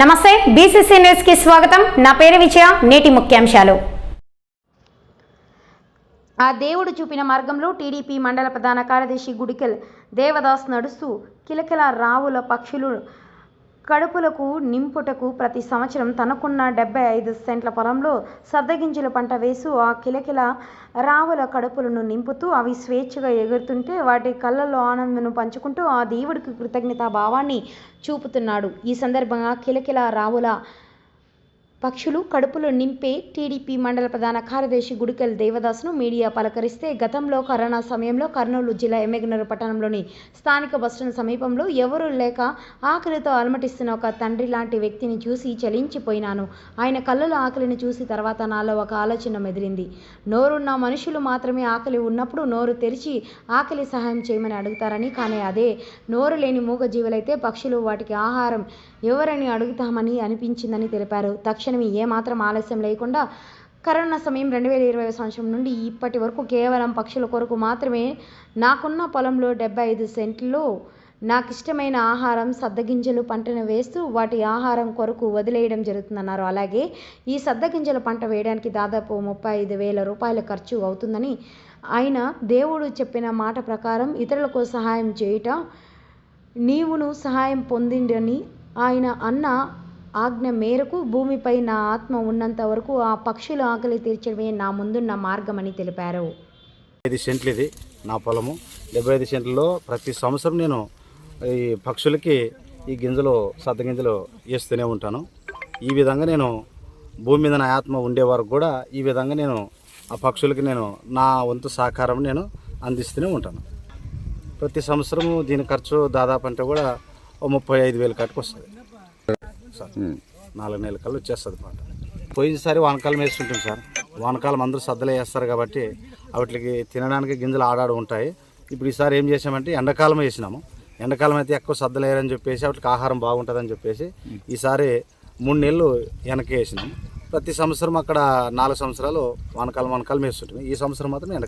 నమస్తే బీసీసీ న్యూస్కి స్వాగతం. నా పేరు విజయ నేటి ముఖ్యాంశాలు. ఆ దేవుడు చూపిన మార్గంలో టీడీపీ మండల ప్రధాన కార్యదర్శి గుడికెల్ దేవదాస్ నడుస్తూ కిలకిల రావుల పక్షులు కడుపులకు నింపుటకు ప్రతి సంవత్సరం తనకున్న డెబ్బై ఐదు సెంట్ల పొలంలో సద్దగింజల పంట వేసు ఆ కిలకిల రావుల కడుపులను నింపుతూ అవి స్వేచ్ఛగా ఎగురుతుంటే వాటి కళ్ళల్లో ఆనందను పంచుకుంటూ ఆ దేవుడికి కృతజ్ఞతా భావాన్ని చూపుతున్నాడు. ఈ సందర్భంగా కిలకిల రావుల పక్షులు కడుపులో నింపే టీడీపీ మండల ప్రధాన కార్యదర్శి గుడికల్ దేవదాస్ను మీడియా పలకరిస్తే గతంలో కరోనా సమయంలో కర్నూలు జిల్లా ఎమ్మెగనూరు పట్టణంలోని స్థానిక బస్టాండ్ సమీపంలో ఎవరూ లేక ఆకలితో అలమటిస్తున్న ఒక తండ్రి లాంటి వ్యక్తిని చూసి చలించిపోయినాను. ఆయన కళ్ళలో ఆకలిని చూసి తర్వాత నాలో ఒక ఆలోచన మెదిరింది నోరున్న మనుషులు మాత్రమే ఆకలి ఉన్నప్పుడు నోరు తెరిచి ఆకలి సహాయం చేయమని అడుగుతారని కానీ అదే నోరు లేని మూగజీవులైతే పక్షులు వాటికి ఆహారం ఎవరని అడుగుతామని అనిపించిందని తెలిపారు. తక్షణ తక్షణమే ఏమాత్రం ఆలస్యం లేకుండా కరోనా సమయం రెండు వేల ఇరవై సంవత్సరం నుండి ఇప్పటి వరకు కేవలం పక్షుల కొరకు మాత్రమే నాకున్న పొలంలో డెబ్బై ఐదు సెంట్లో నాకు ఇష్టమైన ఆహారం సద్దగింజలు పంటను వేస్తూ వాటి ఆహారం కొరకు వదిలేయడం జరుగుతుందన్నారు. అలాగే ఈ సద్దగింజల పంట వేయడానికి దాదాపు ముప్పై ఐదు వేల రూపాయల ఖర్చు అవుతుందని ఆయన దేవుడు చెప్పిన మాట ప్రకారం ఇతరులకు సహాయం చేయటం నీవును సహాయం పొందిండని ఆయన అన్న ఆజ్ఞ మేరకు భూమిపై నా ఆత్మ ఉన్నంత వరకు ఆ పక్షుల ఆకలి తీర్చడమే నా ముందున్న మార్గమని తెలిపారు. ఐదు సెంట్లు ఇది నా పొలము. డెబ్బై ఐదు సెంట్లలో ప్రతి సంవత్సరం నేను ఈ పక్షులకి ఈ గింజలు సద్ద గింజలు వేస్తూనే ఉంటాను. ఈ విధంగా నేను భూమి మీద నా ఆత్మ ఉండే వరకు కూడా ఈ విధంగా నేను ఆ పక్షులకి నేను నా వంతు సహకారం నేను అందిస్తూనే ఉంటాను. ప్రతి సంవత్సరము దీని ఖర్చు దాదాపు అంటే కూడా ముప్పై ఐదు వేలు కట్టుకు వస్తుంది సార్. నాలుగు నెలల కల్లా వచ్చేస్తుంది పంట పోయినసారి వానకాలం వేస్తుంటాం సార్. వానకాలం అందరూ సద్దలే వేస్తారు కాబట్టి వాటికి తినడానికి గింజలు ఆడాడు ఉంటాయి. ఇప్పుడు ఈసారి ఏం చేసామంటే ఎండాకాలం వేసినాము. ఎండాకాలం అయితే ఎక్కువ సద్దలు వేయరని చెప్పేసి వాటికి ఆహారం బాగుంటుందని చెప్పేసి ఈసారి మూడు నెలలు వెనక్కి వేసినాం ప్రతి సంవత్సరం అక్కడ నాలుగు సంవత్సరాలు వానకాలం వానకాలం వేస్తుంటాం ఈ సంవత్సరం మాత్రం ఎండ